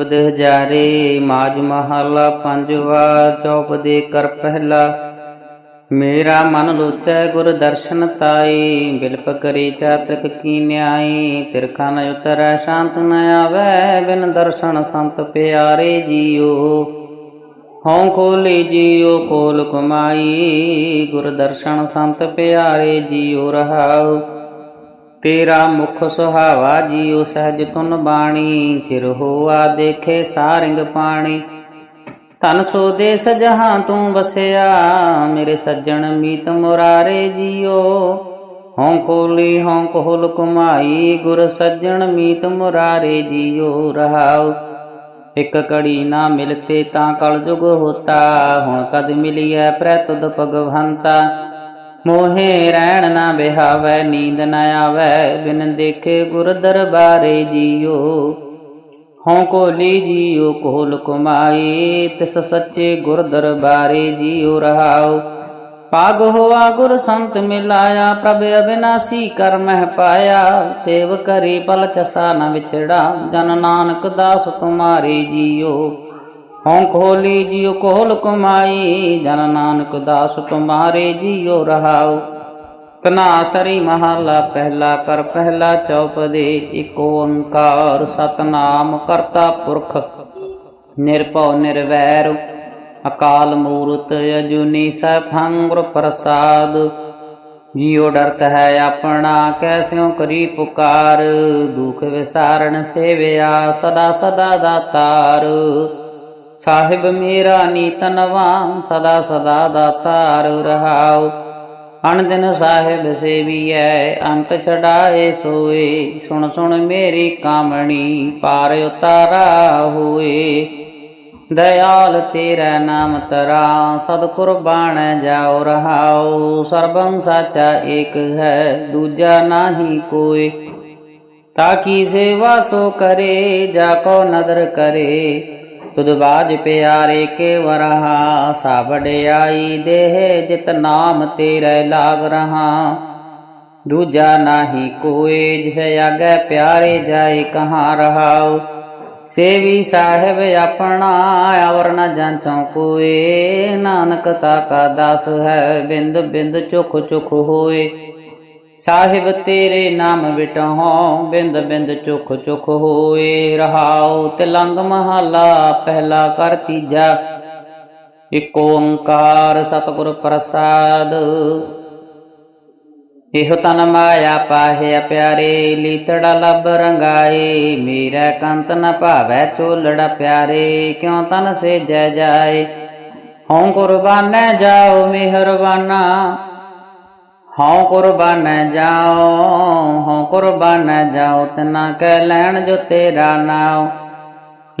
ਬਦ ਹਜ਼ਾਰੇ ਮਾਜ ਮਹਲਾ ਪੰਜਵਾ ਚੌਪ ਦੇ ਕਰ ਪਹਿਲਾ। ਮੇਰਾ ਮਨ ਲੋਚੈ ਗੁਰ ਦਰਸ਼ਨ ਤਾਈ ਬਿਲਪ ਕਰੀ ਚਾਤਕ ਕੀ ਨਿਆਈ ਤਿਰਖਾ ਨ ਉਤਰੈ, ਸ਼ਾਂਤ ਨ ਆਵੈ, ਬਿਨ ਦਰਸ਼ਨ ਸੰਤ ਪਿਆਰੇ ਜੀਓ। ਹਉ ਖੋਲੇ ਜੀਓ ਕੋਲ ਕਮਾਈ ਗੁਰ ਦਰਸ਼ਨ ਸੰਤ ਪਿਆਰੇ ਜੀਓ ਰਹਾਉ। ਤੇਰਾ ਮੁਖ ਸੁਹਾਵਾ ਜੀਉ ਸਹਿਜ ਤੁਨ ਬਾਣੀ, ਚਿਰ ਹੋਆ ਦੇਖੇ ਸਾਰਿੰਗ ਪਾਣੀ। ਤਨ ਸੋ ਦੇਸ ਜਹਾਂ ਤੂੰ ਵਸਿਆ, ਮੇਰੇ ਸੱਜਣ ਮੀਤ ਮੁਰਾਰੇ ਜੀਓ। ਹਉ ਕੋਲੀ ਹਉ ਕੋਲ ਕੁਮਾਈ, ਗੁਰ ਸੱਜਣ ਮੀਤ ਮੁਰਾਰੇ ਜੀਓ, ਰਹਾਉ। ਇੱਕ ਕੜੀ ਨਾ ਮਿਲਤੇ ਤਾਂ ਕਲ ਜੁਗ ਹੋਤਾ, ਹੁਣ ਕਦ ਮਿਲਿਐ ਪ੍ਰੈ ਤੁਧ ਭਗਵੰਤਾ। ਮੋਹੇ ਰਹਿਣ ਨਾ ਬਿਹਾਵੈ ਨੀਂਦ ਨਾ ਆਵੈ, ਬਿਨ ਦੇਖੇ ਗੁਰ ਦਰਬਾਰੇ ਜੀਓ। ਹਉ ਕੋਲੀ ਜੀਓ, ਕੋਲ ਕੁਮਾਈ, ਤਿਸ ਸੱਚੇ ਗੁਰ ਦਰਬਾਰੇ ਜੀਓ ਰਹਾਓ ਪਾਗ ਹੋਆ ਗੁਰ ਸੰਤ ਮਿਲਾਇਆ, ਪ੍ਰਭ ਅਬਿਨਾਸੀ ਕਰ ਮਹਿ ਪਾਇਆ। ਸੇਵ ਕਰੀ ਪਲ ਚਸਾ ਨ ਵਿਛੜਾ, ਜਨ ਨਾਨਕ ਦਾਸ ਤੁਮਾਰੇ ਜੀਓ। ਹਉ ਖੋਲੀ ਜੀਉ ਕੋਲ ਕਮਾਈ, ਜਨ ਨਾਨਕ ਦਾਸ ਤੁਮਾਰੇ ਜੀਉ ਰਹਾਉ। ਤਨਾਸਰੀ ਮਹਲਾ, ਪਹਿਲਾ ਕਰ ਪਹਿਲਾ ਚੌਪਦੇ ਏਕ ਓੰਕਾਰ ਸਤਨਾਮ ਕਰਤਾ ਪੁਰਖ। ਨਿਰਭਉ ਨਿਰਵੈਰ, ਅਕਾਲ ਮੂਰਤ ਅਜੂਨੀ ਸੈਭੰ ਗੁਰ ਪ੍ਰਸਾਦ। ਜੀਉ ਡਰਤ ਹੈ ਆਪਣਾ ਕੈਸਿਉ ਕਰੀ ਪੁਕਾਰ। ਦੁਖ ਵਿਸਾਰਣ ਸੇਵਿਆ, ਸਦਾ ਸਦਾ ਦਾਤਾਰ ਸਾਹਿਬ ਮੇਰਾ ਨੀਤ ਨਵਾ, ਸਦਾ ਸਦਾ ਦਾਤਾਰ ਰਹਾਉ। ਅਣ ਦਿਨ ਸਾਹਿਬ ਸੇਵੀਐ, ਅੰਤ ਛਡਾਏ ਸੋਏ। ਸੁਣ ਸੁਣ ਮੇਰੀ ਕਾਮਣੀ, ਪਾਰ ਉਤਾਰਾ ਹੋਏ। ਦਇਆਲ ਤੇਰਾ ਨਾਮ ਤਰਾ ਸਦ ਕੁਰਬਾਨ ਜਾਉ ਰਹਾਉ। ਸਰਬੰ ਸਾਚਾ ਏਕ ਹੈ, ਦੂਜਾ ਨਾਹੀ ਕੋਈ ਤਾਕੀ ਸੇਵਾ ਸੋ ਕਰੇ, ਜਾ ਕੋ ਨਦਰ ਕਰੇ। ਤੁਧ ਬਾਜ ਪਿਆਰੇ ਕੇ ਵਰਹਾ ਸਾ ਦੇਹ ਜਿਤ ਨਾਮ ਤੇਰੇ ਲਾਗ ਰਹਾ। ਦੂਜਾ ਨਾਹੀ ਕੋਏ ਜਿਸ ਆਗੇ ਪਿਆਰੇ ਜਾਏ ਕਹਾਂ ਰਹਾਉ। ਸੇਵੀ ਸਾਹਿਬ ਆਪਣਾ ਅਵਰ ਨ ਜਾਂਚੋ ਕੋਏ, ਨਾਨਕ ਤਾ ਕਾ ਦਾਸ ਹੈ ਬਿੰਦ ਬਿੰਦ ਚੁਖ ਚੁਖ ਹੋਏ। ਸਾਹਿਬ ਤੇਰੇ ਨਾਮ ਵਿਟਹੁ ਬਿੰਦ ਬਿੰਦ ਚੁਖ ਚੁਖ ਹੋਏ ਰਹਾਉ, ਤਿਲੰਗ ਮਹਲਾ ਪਹਿਲਾ ਕਰ ਤੀਜਾ। ਇਕ ਓੰਕਾਰ ਸਤਿਗੁਰ ਪ੍ਰਸਾਦ। ਇਹੋ ਤਨ ਮਾਇਆ ਪਾਹਿਆ ਪਿਆਰੇ, ਲੀਤੜਾ ਲਬ ਰੰਗਾਏ, ਮੇਰਾ ਕੰਤ ਨ ਭਾਵੈ ਚੋਲੜਾ ਪਿਆਰੇ, ਕਿਉ ਤਨ ਸੇ ਜੈ ਜਾਏ? ਹਉ ਕੁਰਬਾਨੈ ਜਾਓ ਮਿਹਰਬਾਨਾ ਹਉ ਕੁਰਬਾਨ ਜਾਓ, ਹਉ ਕੁਰਬਾਨ ਜਾਓ, ਤਨਾ ਕੈ ਲੈਣ ਜੋ ਤੇਰਾ ਨਾਉ।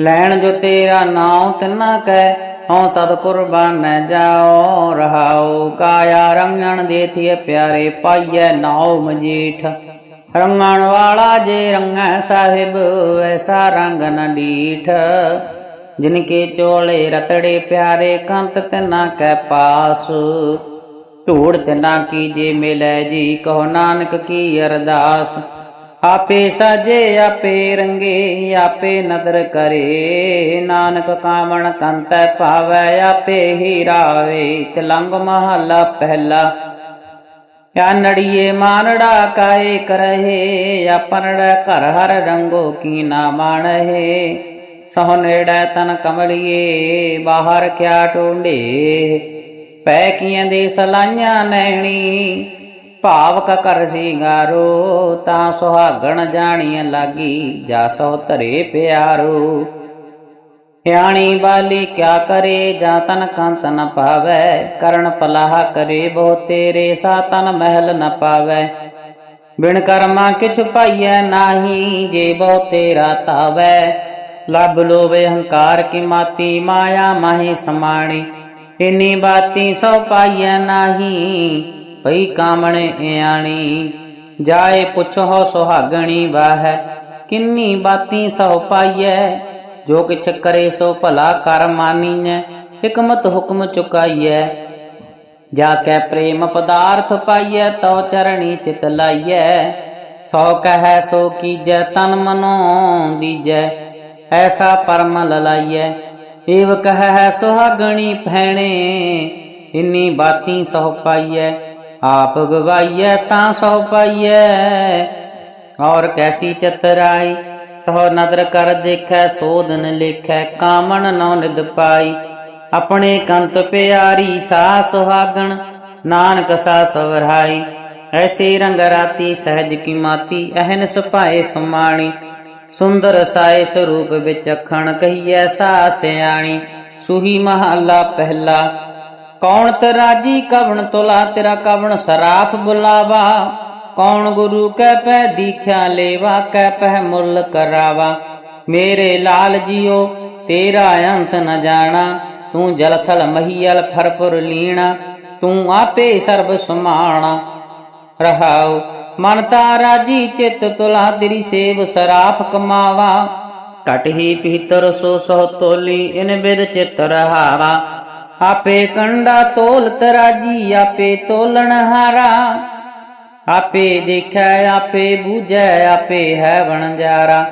ਲੈਣ ਜੋ ਤੇਰਾ ਨਾਉ, ਤਨਾ ਕੈ ਹਉ ਸਦ ਕੁਰਬਾਨ ਜਾਓ। ਰਹਾਉ ਕਾਇਆ ਰੰਗਣ ਦੇਥੀਏ ਪਿਆਰੇ, ਪਾਈਐ ਨਾਉ ਮਜੀਠ। ਰੰਗਣ ਵਾਲਾ ਜੇ ਰੰਗੈ ਸਾਹਿਬ, ਐਸਾ ਰੰਗ ਨ ਡੀਠ। ਜਿਨ ਚੋਲੇ ਰਤੜੇ ਪਿਆਰੇ, ਕੰਤ ਤਨਾ ਕੈ ਪਾਸ। ਧੂੜ ਤਿਨਾ ਕੀਜੇ ਮਿਲੈ ਜੀ, ਕਹੋ ਨਾਨਕ ਕੀ ਅਰਦਾਸ? ਆਪੇ ਸਾਜੇ, ਆਪੇ ਰੰਗੇ, ਆਪੇ ਨਦਰ ਕਰੇ। ਨਾਨਕ ਕਾਮਣ ਕੰਤੈ ਭਾਵੈ ਆਪੇ ਹੀ ਰਾਵੇ। ਤਿਲੰਗ ਮਹਲਾ ਪਹਿਲਾ। ਨੜੀਏ ਮਾਨੜਾ ਕਾਏ ਕਰਹੇ ਆਪਨੜਾ ਘਰ ਹਰ ਰੰਗੋ ਕੀ ਨਾ ਮਾਣਹੇ। ਸਹੁ ਨੇੜੈ ਤਨ ਕਮੜੀਏ ਬਾਹਰ ਕਿਆ ਟੋਂਡੇ ਪੈ ਕੀਆਂ ਦੇ ਸਲਾਈਆਂ ਨੈਣੀ ਭਾਵਕ ਕ ਕਰ ਸਿੰਗਾਰੋ ਤਾਂ ਸੁਹਾਗਣ ਜਾਣੀਆਂ ਲਾਗੀ, ਜਾ ਸੋ ਧਰੇ ਪਿਆਰੋ। ਸਿਆਣੀ ਬਾਲੀ ਕਿਆ ਕਰੇ, ਜਾਂ ਤਨ ਕੰਤ ਨ ਪਾਵੈ, ਕਰਨ ਪਲਾਹ ਕਰੇ ਬਹੁ ਤੇਰੇ, ਸਾ ਤਨ ਮਹਿਲ ਨ ਪਾਵੈ। ਬਿਨ ਕਰਮਾ ਕਿਛ ਪਾਈਐ ਨਾਹੀ, ਜੇ ਬਹੁ ਤੇਰਾ ਤਾਵੈ। ਲਬ ਲੋਵੇ ਹੰਕਾਰ ਕੀ ਮਾਤੀ, ਮਾਇਆ ਮਾਹੀ ਸਮਾਣੀ। ਇਨੀ ਬਾਤੀ ਸੋ ਪਾਈਐ ਨਾਹੀ, ਭਈ ਕਾਮਣੇ ਇਆਣੀ ਜਾਏ ਪੁੱਛੋ ਸੁਹਾਗਣੀ ਵਾਹੈ, ਕਿੰਨੀ ਬਾਤੀ ਸੋ ਪਾਈਐ। ਜੋ ਕਿਛ ਕਰੇ ਸੋ ਭਲਾ ਕਰ ਮਾਨੀਐ, ਹਕਮਤ ਹੁਕਮ ਚੁਕਾਈਐ। ਜਾ ਕੈ ਪ੍ਰੇਮ ਪਦਾਰਥ ਪਾਈਐ, ਤਉ ਚਰਣੀ ਚਿਤ ਲਾਈਐ। ਸੋ ਕਹੈ ਸੋ ਕੀਜੈ, ਤਨ ਮਨੋ ਦੀਜੈ, ਐਸਾ ਪਰਮ ਲਲਾਈਐ। ਏਵ ਕਹੈ ਸੁਹਾਗਣੀ ਭੈਣੇ, ਇੰਨੀ ਬਾਤੀ ਸਹੁ ਪਾਈਐ, ਆਪ ਗਵਾਈਐ ਤਾਂ ਸਹੁ ਪਾਈਐ। ਔਰ ਕੈਸੀ ਚਤਰਾਈ, ਸਹੁ ਨਦਰ ਕਰ ਦੇਖੈ, ਸੋਧਨ ਲੇਖੈ, ਕਾਮਣ ਨੌ ਨਿਦ ਪਾਈ। ਆਪਣੇ ਕੰਤ ਪਿਆਰੀ ਸਾ ਸੁਹਾਗਣ, ਨਾਨਕ ਸਾ ਸਵਰਾਈ। ਐਸੇ ਰੰਗ ਰਾਤੀ ਸਹਿਜ ਕੀ ਮਾਤੀ, ਅਹਨ ਸੁਭਾਏ ਸੁਮਾਣੀ। ਸੁੰਦਰ ਸਾਏ ਸਰੂਪ ਵਿੱਚ ਅਖਣ ਕਹੀਐ ਸਾ ਸਿਆਣੀ। ਸੁਹੀ ਮਹੱਲਾ ਪਹਿਲਾ, ਕੌਣ ਤਰਾਜੀ ਕਵਣ ਤੁਲਾ, ਤੇਰਾ ਕਵਣ ਸਰਾਫ ਬੁਲਾਵਾ। ਕੌਣ ਗੁਰੂ ਕੈ ਪੈ ਦੀਖਿਆ ਲੇਵਾ ਕਹਿ ਪੈ ਮੁੱਲ ਕਰਾਵਾ। ਮੇਰੇ ਲਾਲ ਜੀਓ, ਤੇਰਾ ਅੰਤ ਨ ਜਾਣਾ। ਤੂੰ ਜਲਥਲ ਮਹੀਲ ਫਰਪੁਰ ਲੀਣਾ, ਤੂੰ ਆਪੇ ਸਰਬ ਸੁਮਾਣਾ ਰਹਾਉ ਮਨ ਤਾ ਰਾਜੀ ਚਿਤ ਤੁਲਾ ਤੇਰੀ ਸੇਵ ਸਰਾਫ ਕਮਾਵਾ। ਘਟ ਹੀ ਪੀਤਰ ਸੋ ਸੋ ਤੋਲੀ ਇਨ ਬਿਦ ਚਿਤ ਰਹਾਵਾ। ਆਪੇ ਕੰਡਾ ਤੋਲ ਤਰਾਜੀ ਆਪੇ ਤੋਲਣ ਹਾਰਾ। ਆਪੇ ਦੇਖੈ ਆਪੇ ਬੂਝੈ ਆਪੇ ਹੈ ਵਣਜਾਰਾ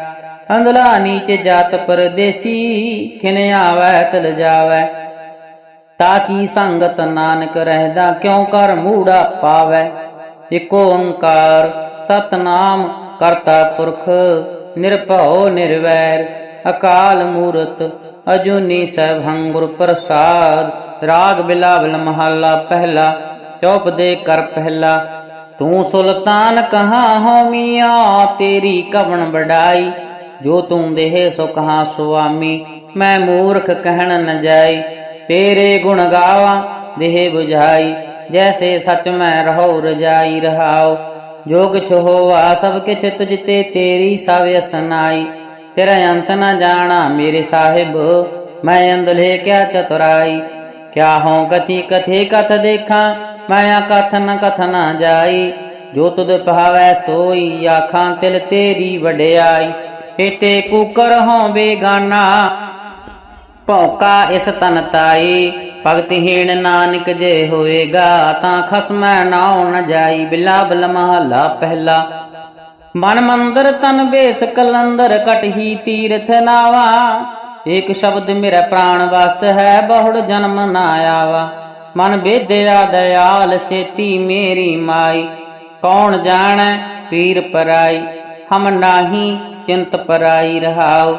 ਅੰਦਲਾ ਨੀਚ ਜਾਤ ਪਰਦੇਸੀ ਖਿਨ ਆਵੈ ਤਲ ਜਾਵੈ। ਤਾ ਕੀ ਸੰਗਤ ਨਾਨਕ ਰਹਿਦਾ ਕਿਉ ਕਰ ਮੂੜਾ ਪਾਵੈ? ਇਕ ਓੰਕਾਰ, ਸਤਨਾਮ ਕਰਤਾ ਪੁਰਖ, ਨਿਰਭਉ ਨਿਰਵੈਰ, ਅਕਾਲ ਮੂਰਤ, ਅਜੂਨੀ ਸੈਭੰ ਗੁਰ ਪ੍ਰਸਾਦ, ਰਾਗ ਬਿਲਾਵਲ ਮਹੱਲਾ ਪਹਿਲਾ, ਚੌਪ ਦੇ ਕਰ ਪਹਿਲਾ। ਤੂੰ ਸੁਲਤਾਨ ਕਹਾ ਹੋ ਮੀਆਂ, ਤੇਰੀ ਕਵਣ ਬੜਾਈ ਜੋ ਤੂੰ ਦੇਹ ਸੋ ਕਹਾ ਸੁਆਮੀ, ਮੈਂ ਮੂਰਖ ਕਹਿਣ ਨ ਜਾਈ। ਤੇਰੇ ਗੁਣ ਗਾਵਾਂ, ਦੇਹ 부ਝਾਈ ਜੈਸੇ ਸਚ ਮੈਂ ਰਹੋ ਰਜਾਈ ਰਹਾਉ ਜੋ ਕਿਛ ਹੋਆ ਸਭ ਕਿਛ ਤੁਝ ਤੇ ਤੇਰੀ ਸਭ ਅਸਨਾਈ ਤੇਰਾ ਅੰਤ ਨ ਜਾਣਾ ਮੇਰੇ ਸਾਹਿਬ ਮੈਂ ਅੰਦਲੇ ਕਿਆ ਚਤੁਰਾਈ ਕਿਆ ਹੋ ਕਥੀ ਕਥੇ ਕਥ ਦੇਖਾਂ ਮਾਇਆ ਕਥ ਨ ਕਥ ਨਾ ਜਾਈ ਜੋ ਤੁਧ ਭਾਵੈ ਸੋਈ ਆਖਾਂ ਤਿਲ ਤੇਰੀ ਵਡਿਆਈ ਇਤੇ ਕੂਕਰ ਹੋਂ ਬੇਗਾਨਾ ਭੌਕਾ ਇਸ ਤਨ ਤਾਈ ਭਗਤਹੀਣ ਨਾਨਕ ਜੇ ਹੋਏਗਾ ਤਾਂ ਖਸਮੈ ਨਾਉ ਨ ਜਾਈ। ਬਿਲਾਬਲ ਮਹਲਾ ਪਹਿਲਾ। ਮਨ ਮੰਦਰ ਤਨ ਬੇਸ ਕਲੰਦਰ ਕਟਹੀ ਤੀਰਥ ਨਾਵਾ। ਏਕ ਸ਼ਬਦ ਮੇਰਾ ਪ੍ਰਾਣ ਵਸਤ ਹੈ, ਬਹੁੜ ਜਨਮ ਨਾ ਆਵਾ। ਮਨ ਬੇਦਿਆ ਦਇਆਲ, ਸੇਤੀ ਮੇਰੀ ਮਾਈ। ਕੌਣ ਜਾਣੈ, ਪੀਰ ਪਰਾਈ। ਹਮ ਨਾਹੀ ਚਿੰਤ ਪਰਾਈ ਰਹਾਉ।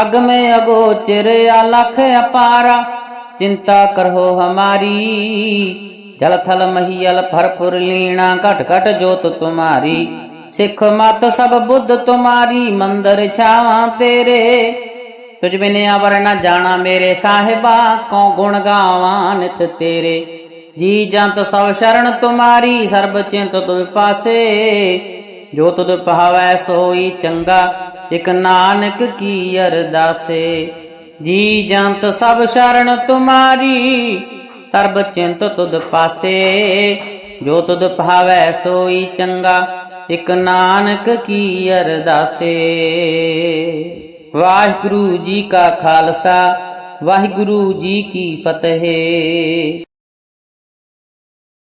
ਅਗ ਮੈਂ ਅਗੋਚਰ ਅਲਖ ਅਪਾਰਾ। चिंता करहो हमारी जल थल महियल फरपुर लीणा घट घट जोत तुम्हारी सिख मत सब बुद्ध तुम्हारी मंदिर छावा तेरे तुझ बिन अवर न जाना मेरे साहिबा को गुण गावा नित तेरे जी जंत सब शरण तुम्हारी सर्ब चिंत तुझ पासे जो तुझ पहावै सोई चंगा इक नानक की अरदासे ਜੀ ਜੰਤ ਸਭ ਸ਼ਰਨ ਤੁਮਾਰੀ, ਸਰਬ ਚਿੰਤ ਤੁਧ ਪਾਸੇ। ਜੋ ਤੁਧ ਭਾਵੈ ਸੋਈ ਚੰਗਾ, ਇਕ ਨਾਨਕ ਕੀ ਅਰਦਾਸੇ। ਵਾਹਿਗੁਰੂ ਜੀ ਕਾ ਖਾਲਸਾ, ਵਾਹਿਗੁਰੂ ਜੀ ਕੀ ਫਤਿਹ।